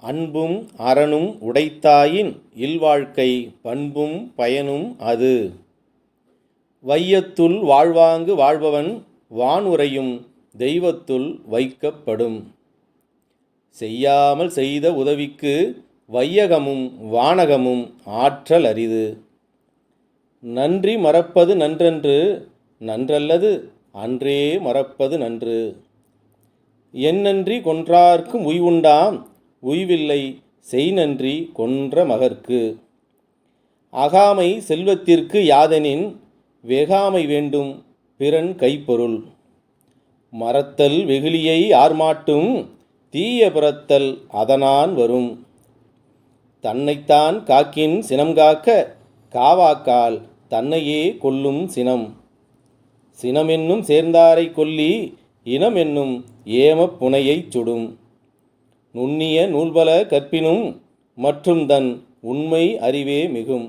அன்பும் அறனும் உடைத்தாயின் இல்வாழ்க்கை பண்பும் பயனும் அது. வையத்துள் வாழ்வாங்கு வாழ்பவன் வானுரையும் தெய்வத்துள் வைக்கப்படும். செய்யாமல் செய்த உதவிக்கு வையகமும் வானகமும் ஆற்றல் அரிது. நன்றி மறப்பது நன்றன்று நன்றல்லது அன்றே மறப்பது நன்று. என்னன்றி கொன்றார்க்கும் உய்வுண்டாம் உய்வில்லை செய் நன்றி கொன்ற மகர்க்கு அகாமை செல்வத்திற்கு யாதெனின் வெகாமை வேண்டும் பிறன் கைப்பொருள். மறத்தல் வெகுளியை ஆர்மாட்டும் தீய பிறத்தல் அதனான் வரும். தன்னைத்தான் காக்கின் சினம் காக்க காவாக்கால் தன்னையே கொல்லும் சினம். சினமென்னும் சேர்ந்தாரை கொல்லி இனம் என்னும் ஏமப் புனையைச் சுடும். நுண்ணிய நூல்பல கற்பினும் மற்றும் தன் உண்மை அறிவே மிகும்.